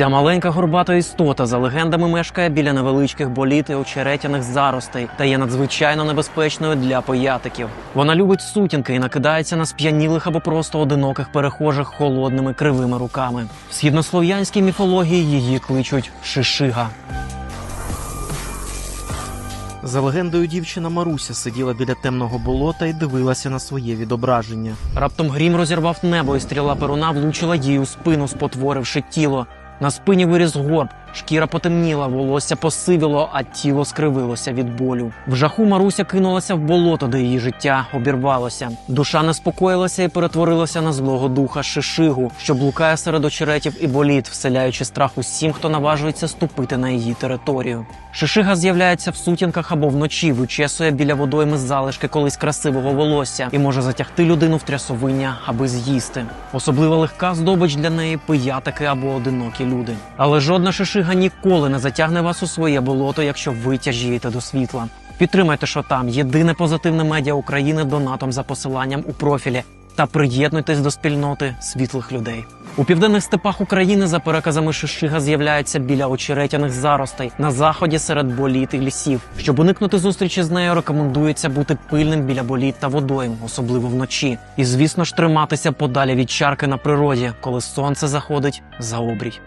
Ця маленька горбата істота за легендами мешкає біля невеличких боліт і очеретяних заростей та є надзвичайно небезпечною для поятиків. Вона любить сутінки і накидається на сп'янілих або просто одиноких перехожих холодними кривими руками. В східнослов'янській міфології її кличуть Шишига. За легендою, дівчина Маруся сиділа біля темного болота і дивилася на своє відображення. Раптом грім розірвав небо, і стріла перуна влучила їй у спину, спотворивши тіло. На спині виріс горб, шкіра потемніла, волосся посивіло, а тіло скривилося від болю. В жаху Маруся кинулася в болото, де її життя обірвалося. Душа неспокоїлася і перетворилася на злого духа Шишигу, що блукає серед очеретів і боліт, вселяючи страх усім, хто наважується ступити на її територію. Шишига з'являється в сутінках або вночі, вичесує біля водойми залишки колись красивого волосся і може затягти людину в трясовиння, аби з'їсти. Особливо легка здобич для неї пиятики або одинокі люди. Але жодна шишига ніколи не затягне вас у своє болото, якщо ви тяжієте до світла. Підтримайте, що там єдине позитивне медіа України донатом за посиланням у профілі та приєднуйтесь до спільноти світлих людей. У південних степах України за переказами Шишига з'являється біля очеретяних заростей на заході серед боліт і лісів. Щоб уникнути зустрічі з нею, рекомендується бути пильним біля боліт та водойм, особливо вночі. І звісно ж триматися подалі від чарки на природі, коли сонце заходить за обрій.